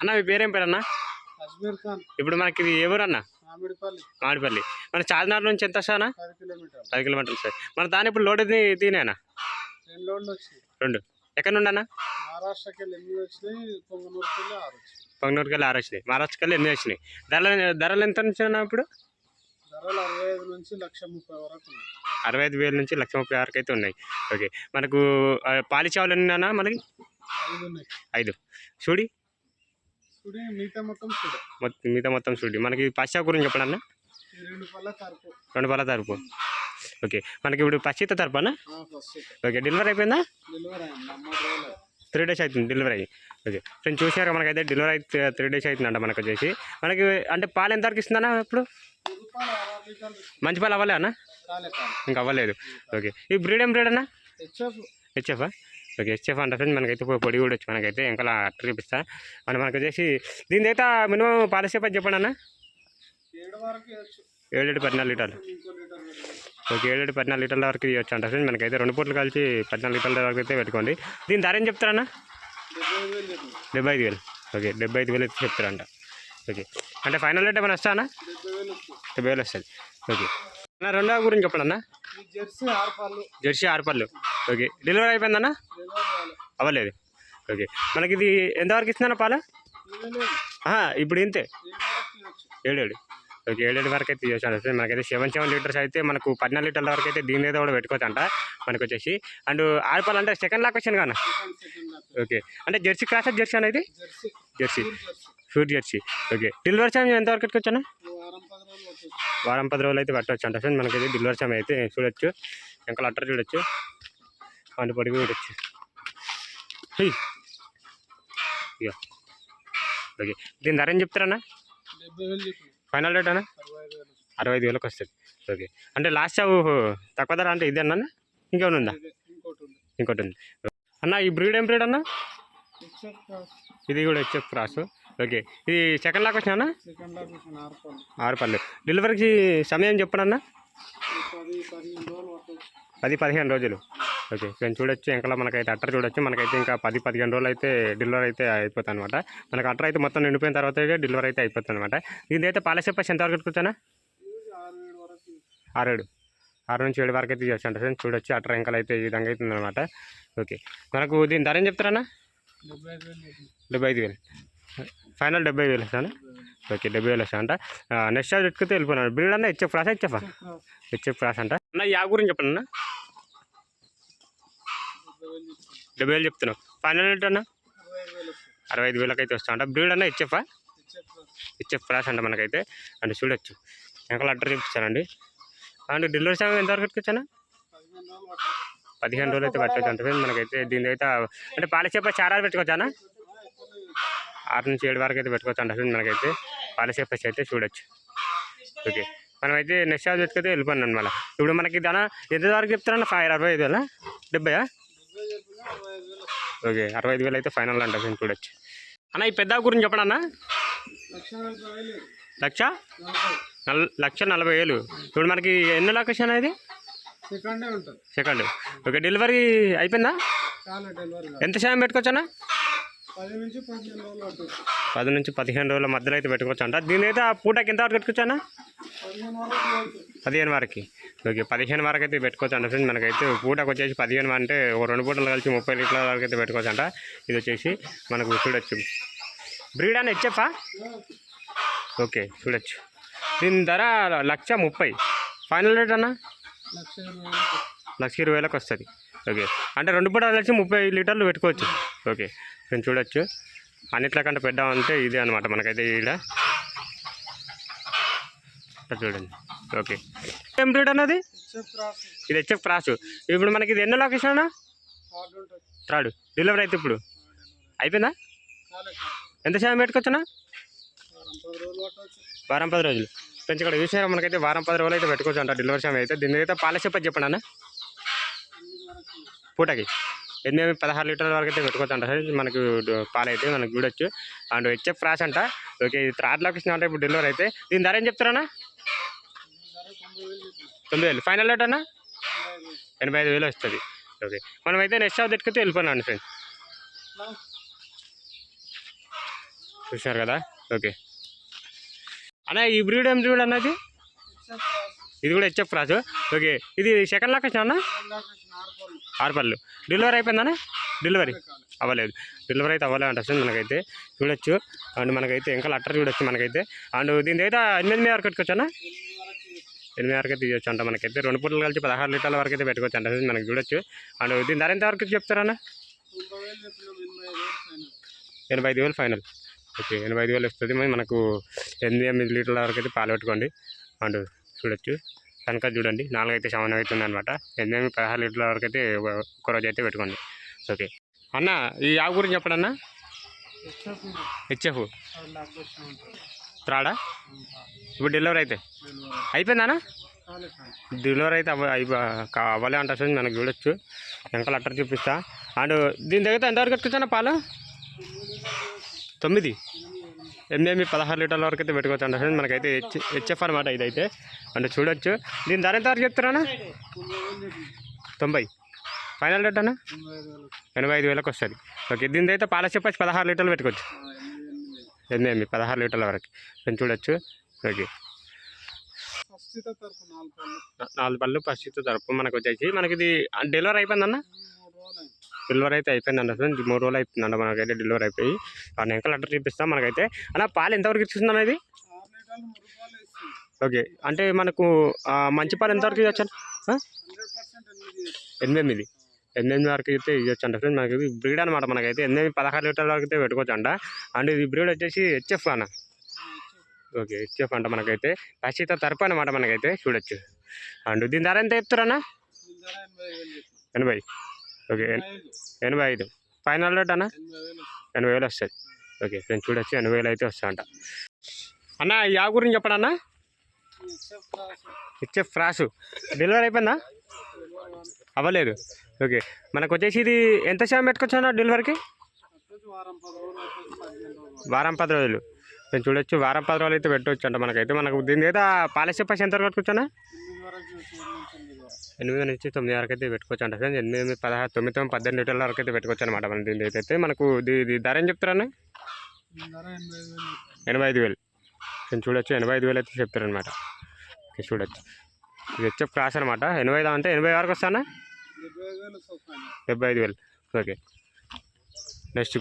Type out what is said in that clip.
అన్న మీ పేరేం పేరు అన్న ఇప్పుడు మనకి ఇది ఎవరు అన్న? మామిడిపల్లి. మన చార్మినార్ నుంచి ఎంత పది కిలోమీటర్లు. పది కిలోమీటర్లు సార్ మన దాని ఇప్పుడు లోడ్ లోడ్లు వచ్చినాయి. రెండు. ఎక్కడ నుండి అన్న? పొంగనూరుకి వెళ్ళి ఆరు వచ్చినాయి. మహారాష్ట్రకి వెళ్ళి ఎనిమిది వచ్చినాయి. ధరలు ధరలు ఎంత నుంచి అన్న ఇప్పుడు? అరవై ఐదు వరకు వేల నుంచి లక్ష ముప్పై ఆరుకి అయితే ఉన్నాయి. ఓకే. మనకు పాలిచావులు ఎన్ని మనకి? ఐదు ఉన్నాయి. ఐదు. చూడి. మిగతా మొత్తం చూడ. మొత్తం మిగతా మొత్తం చూడి. మనకి పశ్చా గురించి చెప్పండి రెండు పళ్ళ తరపు రెండు పళ్ళ తరపు ఓకే. మనకి ఇప్పుడు పచ్చిత తరపునా ఓకే. డెలివరీ అయిపోయిందా? త్రీ డేస్ అవుతుంది డెలివరీ అయ్యి. ఓకే. ఫ్రెండ్స్ చూసారు మనకైతే డెలివరీ అయితే త్రీ డేస్ అవుతుందంట మనకు వచ్చేసి. మనకి అంటే పాలు ఎంత వరకు ఇస్తుందన్నా ఇప్పుడు? మంచి పాలు అవ్వలే అన్న ఇంకా అవ్వలేదు. ఓకే. ఈ బ్రీడ్ ఏం బ్రీడ్ అన్న? హెచ్ఎఫ్ హెచ్ఎఫ్ ఓకే హెచ్ఎఫ్ అంటే ఫ్రెండ్స్ మనకైతే పొడి కూడా వచ్చి మనకైతే ఇంకా అట్ట చూపిస్తా. మన మనకు వచ్చేసి దీని అయితే మినిమం పాలసీ పది చెప్పండి అన్న? ఏడు వరకు ఇవ్వచ్చు. ఏడు పద్నాలుగు లీటర్లు. ఓకే ఏడు పద్నాలుగు లీటర్ల వరకు ఇవ్వచ్చు అంట ఫ్రెండ్స్ మనకైతే రెండు పూటలు కలిసి పద్నాలుగు లీటర్ల వరకు అయితే పెట్టుకోండి. దీని ధర ఏం చెప్తారన్నా? డెబ్బై ఐదు వేలు ఓకే డెబ్బై ఐదు వేలు అయితే చెప్తారంట. ఓకే అంటే ఫైనల్ రేట్ ఏమైనా వస్తానా డెబ్బై వేలు వస్తుంది డెబ్బై వేలు వస్తుంది ఓకే. అన్న రెండవ గురించి చెప్పండి అన్న. జెర్సీ ఆరు పళ్ళు జెర్సీ ఆరు పళ్ళు ఓకే. డెలివరీ అయిపోయిందన్న? అవ్వలేదు. ఓకే. మనకి ఇది ఎంతవరకు ఇస్తుందన్న పాల? ఇప్పుడు ఇంతే? వరకు ఏడేడు ఓకే ఏడేడు వరకు అయితే తీయచ్చు మనకైతే సెవెన్ సెవెన్ లీటర్స్ అయితే మనకు పద్నాలుగు లీటర్ల వరకు అయితే దీని మీద కూడా పెట్టుకోవచ్చు అంట మనకు వచ్చేసి అండ్ ఆరుపాలు అంటే సెకండ్ లాక్ వచ్చాను కానీ? ఓకే. అంటే జెర్సీ క్రాస్ జెర్సీ అనేది Jersey. Jersey. Pure Jersey. Okay. Delivery ఎంతవరకు పెట్టుకోవచ్చాను ఓ వారం పది రోజులు అయితే పట్టవచ్చు అంట ఫ్రెండ్ మనకైతే డెలివరీ టైం అయితే చూడొచ్చు. ఇంకా లెటర్ చూడొచ్చు. అంటు పొడి చూడొచ్చు. ఇక ఓకే. దీని ధర ఏం చెప్తారన్నా? ఫైనల్ రేట్ అన్న? అరవై ఐదు వేలకు వస్తుంది. ఓకే. అంటే లాస్ట్ తక్కువ ధర అంటే ఇదే అన్న? ఇంకేమైనా ఉందా? ఇంకోటి ఉంది. అన్న ఈ బ్రీడ్ ఏం బ్రీడ్ అన్న? ఇది కూడా హెచ్ఎఫ్ క్రాస్. ఓకే. ఇది సెకండ్ లాక్ వచ్చినా అన్న? ఆరు పళ్ళు. డెలివరీకి సమయం చెప్పండి ఈ పది పదిహేను రోజులు. ఓకే. నేను చూడొచ్చు. ఇంకా మనకైతే అట్టర్ చూడొచ్చు. మనకైతే ఇంకా పది పదిహేను రోజులు అయితే డెలివరీ అయితే అయిపోతుంది అనమాట మనకు అట్టర్ అయితే మొత్తం నిండిపోయిన తర్వాత డెలివరీ అయితే అయిపోతుంది అనమాట దీని అయితే పాలసీ పచ్చి ఎంత వరకు పెట్టుకోవచ్చానా ఇది ఆరు ఏడు ఆరు నుంచి ఏడు వరకు అయితే అంటే ఫ్రెండ్స్. చూడొచ్చు. అట్టర్ ఇంకా అయితే ఈ విధంగా అవుతుంది అనమాట ఓకే. మనకు దీని ధర ఏం చెప్తారన్నా? డెబ్బై ఐదు వేలు. వేలు ఫైనల్ డెబ్బై వేలు వస్తాను ఓకే డెబ్బై వేలు వస్తా అంట నెక్స్ట్ చార్జ్ పెట్టుకుంటే వెళ్ళిపోయినాడు బ్రీడ్ అన్న HF cross HF HF cross అంట. అన్న యా గురించి చెప్పండి అన్న. డెబ్బై వేలు చెప్తున్నావు. ఫైనల్ రేట్ అన్న? అరవై ఐదు వేలకైతే వస్తా అంట బ్రీడ్ అన్న హెచ్ఎఫ్ హెచ్ఎఫ్ క్రాస్ అంట మనకైతే. అండ్ చూడొచ్చు. వెనకాల అడ్రస్ చెప్తానండి అండ్? డెలివరీ సమయం ఎంతవరకు పెట్టుకొచ్చానా పదిహేను రోజులు అయితే పట్టచ్చు అంటే. మనకైతే దీని అయితే అంటే పాలసేప చారాలు పెట్టుకోవచ్చానా ఆరు నుంచి ఏడు వరకు అయితే పెట్టుకోవచ్చు అంటే మనకైతే. పాలసేపస్ అయితే చూడొచ్చు. ఓకే. మనమైతే నెక్స్ట్ హాజ్ పెట్టుకుంటే వెళ్ళిపోయినాం మళ్ళీ ఇప్పుడు మనకి దాని ఎంత వరకు చెప్తారన్న ఫైవ్ అరవై ఐదు వేలా? డెబ్బయా డెబ్బై ఓకే. అరవై ఐదు వేలు అయితే ఫైనల్ అంటే చూడొచ్చు. అన్న ఈ పెద్ద గురించి చెప్పండి అన్న. లక్ష? నల్ లక్ష నలభై వేలు. ఇప్పుడు మనకి ఎన్ని లొకేషన్ ఇది? సెకండే ఓకే డెలివరీ అయిపోయిందా. ఎంత సమయం పెట్టుకోవచ్చా పది నుంచి పదిహేను రోజులు మధ్యలో అయితే పెట్టుకోవచ్చు అంట దీని అయితే ఆ పూటకి ఎంత వరకు పెట్టుకోవచ్చా పదిహేను వరకు ఇవ్వచ్చు. పదిహేను వరకు. ఓకే పదిహేను వరకు అయితే పెట్టుకోవచ్చు అంట ఫ్రెండ్స్. మనకైతే పూటకు వచ్చేసి పదిహేను అంటే ఒక రెండు పూటలు కలిసి ముప్పై లీటర్ల వరకు అయితే పెట్టుకోవచ్చు అంట ఇది వచ్చేసి మనకు చూడొచ్చు. బ్రీడ్ అని హెచ్ఎఫా? ఓకే చూడొచ్చు. దీని ధర లక్ష ముప్పై. ఫైనల్ రేట్ అన్న? లక్ష ఇరవై వేలకు వస్తుంది. ఓకే అంటే రెండు పూటలు కలిసి ముప్పై లీటర్లు పెట్టుకోవచ్చు. ఓకే. నేను చూడొచ్చు. అన్నిట్లకంటే పెద్ద అంటే ఇదే అనమాట మనకైతే ఈడ. చూడండి. ఓకే. ఏం బ్రీడ్ అన్నది? ఇది హెచ్ఎఫ్ క్రాస్. ఇప్పుడు మనకి ఇది ఎన్నో లొకేషన్ అన్న? Card third. డెలివరీ అయితే ఇప్పుడు. అయిపోయిందా? ఎంత సమయం పెట్టుకోవచ్చునా వారం పది రోజులు. వారం పది రోజులు ఫ్రెండ్స్ ఇక్కడ చూసారా మనకైతే వారం పది రోజులు అయితే పెట్టుకోవచ్చు అంట. డెలివరీ సమయం అయితే. దీని అయితే పాలసీ చెప్పండి అన్న. పూటకి. ఎనిమిది పదహారు లీటర్ల వరకు అయితే పెట్టుకోవచ్చు అంట సార్ మనకు డ- పాలు అయితే మనకు చూడొచ్చు. అండ్ హెచ్ఎఫ్ క్రాస్ అంట. ఓకే ఇది లొకేషన్ అంటే ఇప్పుడు డెలివరీ అయితే. దీని ధర ఏం చెప్తారన్నా? తొమ్మిది వేలు. ఫైనల్ రేట్ అన్న. ఎనభై ఐదు వేలు వస్తుంది. ఓకే. మనమైతే నెక్స్ట్ షాప్ తెట్టుకుంటే వెళ్ళిపోయినాను ఫ్రెండ్ నా? చూశారు కదా? ఓకే. అన్న ఈ బ్రీడ్ ఏం బ్రీడ్ అన్నది ఇది? కూడా హెచ్ఎఫ్ క్రాస్ ఓకే. ఇది సెకండ్ లొకేషన్ అన్న? ఆరుపల్లి డెలివరీ అయిపోయిందన్న డెలివరీ అవ్వలేదు. డెలివరీ అయితే అవ్వలేదు అంటే మనకైతే. చూడొచ్చు. అండ్ మనకైతే ఇంకా లెటర్ చూడొచ్చు మనకైతే. అండ్ దీని అయితే ఎనిమిది వరకు పెట్టుకోవచ్చు అన్న? ఎనిమిది వరకు అయితే తీయొచ్చు అంట మనకైతే. రెండు పూటలు కలిసి పదహారు లీటర్ల వరకు అయితే పెట్టుకోవచ్చు అంట అసలు మనకి చూడొచ్చు. అండ్ దీని ధర ఎంత వరకు చెప్తారన్న ఎనభై ఐదు వేలు ఫైనల్. ఓకే ఎనభై ఐదు వేలు వస్తుంది. మరి మనకు ఎనిమిది ఎనిమిది లీటర్ల వరకు అయితే పాలు పెట్టుకోండి. అండ్ చూడొచ్చు. కనుక చూడండి నాలుగైతే సెవెన్ అవుతుంది అనమాట ఎనిమిది పదహారు లీటర్ల వరకు అయితే ఒక రోజు అయితే పెట్టుకోండి. ఓకే. అన్న ఈ ఆవు గురించి చెప్పడన్నా? హెచ్ఎఫ్. త్రాడా? ఇప్పుడు డెలివరీ అయితే? అయిపోయిందానా? డెలివరీ అయితే అవ్వ అయిపో అవ్వలే అంట సార్ మనకు చూడొచ్చు. వెనకాల అట్టర్ చూపిస్తా. అండ్ దీని దగ్గర ఎంతవరకు కట్టుకుంటానా పాలు? తొమ్మిది. ఎనిమిది పదహారు లీటర్ల వరకు అయితే పెట్టుకోవచ్చు సార్ మనకైతే హెచ్ హెచ్ఎఫ్ అనమాట ఇదైతే. అంటే చూడొచ్చు. దీని ధర ఎంత వరకు చెప్తారా తొంభై. ఫైనల్ రేట్ అన్న? ఎనభై ఐదు వేలకు వస్తుంది. ఓకే దీని అయితే పాల చెప్పచ్చు పదహారు లీటర్లు పెట్టుకోవచ్చు. ఎనిమిది పదహారు లీటర్ల వరకు. కొంచెం చూడొచ్చు. ఓకే. నాలుగు పళ్ళు. ఫస్ట్ తరపు మనకు వచ్చేసి. మనకి ఇది డెలివరీ అయిపోయిందన్న? డెలివరీ అయితే అయిపోయింది అసలు ఫ్రెండ్స్ మూడు రోజులు అయిపోయిందండి మనకైతే డెలివరీ అయిపోయి. ఆ నెంకలు లెటర్ చూపిస్తాం మనకైతే. అన్న పాలు ఎంతవరకు ఇచ్చింది అనేది ఓకే. అంటే మనకు మంచి పాలు ఎంతవరకు ఇవ్వచ్చు ఎనిమిది ఎనిమిది ఎనిమిది. ఎనిమిది వరకు అయితే ఇవ్వచ్చు అంట ఫ్రెండ్స్ మనకి ఇది బ్రీడ్ అనమాట మనకైతే. ఎనిమిది పదహారు లీటర్ల వరకు అయితే పెట్టుకోవచ్చు అంట. అండ్ ఇది బ్రీడ్ వచ్చేసి హెచ్ఎఫ్ అన్న. ఓకే హెచ్ఎఫ్ అంట మనకైతే. ఖచ్చిత తరపు అనమాట మనకైతే. చూడొచ్చు. అండ్ దీని ధర ఎంత చెప్తారన్నా? ఎనభై. ఓకే ఎనభై ఐదు. ఫైనల్ రేట్ అన్న? ఎనభై వేలు వస్తుంది ఓకే ఫ్రెండ్స్ చూడొచ్చు ఎనభై వేలు అయితే వస్తాయంట. అన్న ఆవు గురించి చెప్పడన్నా ఇచ్చే ఫ్రాసు డెలివరీ అయిపోయిందా? అవ్వలేదు. ఓకే మనకు వచ్చేసి ఇది ఎంత సమయం పెట్టుకోవచ్చు అన్న డెలివరీకి? వారం పది రోజులు నేను చూడొచ్చు వారం పది రోజులు అయితే పెట్టవచ్చు అంట మనకైతే. మనకు దీని మీద పాలసీ పైసా ఎంత వరకు పెట్టుకోవచ్చా. ఎనిమిది నుంచి తొమ్మిది వరకు అయితే పెట్టుకోవచ్చు అంట ఫ్రెండ్స్. ఎనిమిది పదహారు తొమ్మిది తొమ్మిది పద్దెనిమిది లీటర్ల వరకు అయితే పెట్టుకోవచ్చు అనమాట మన దీని అయితే. మనకు ఇది ధర ఏం చెప్తారన్న ధర ఎనభై ఐదు వేలు. నేను చూడొచ్చు ఎనభై ఐదు వేలు అయితే చెప్తారనమాట ఓకే చూడొచ్చు. ఇది వచ్చే క్రాస్ అనమాట ఎనభై ఐదు అంటే ఎనభై వరకు వస్తానా డెబ్బై ఐదు వేలు. ఓకే. నెక్స్ట్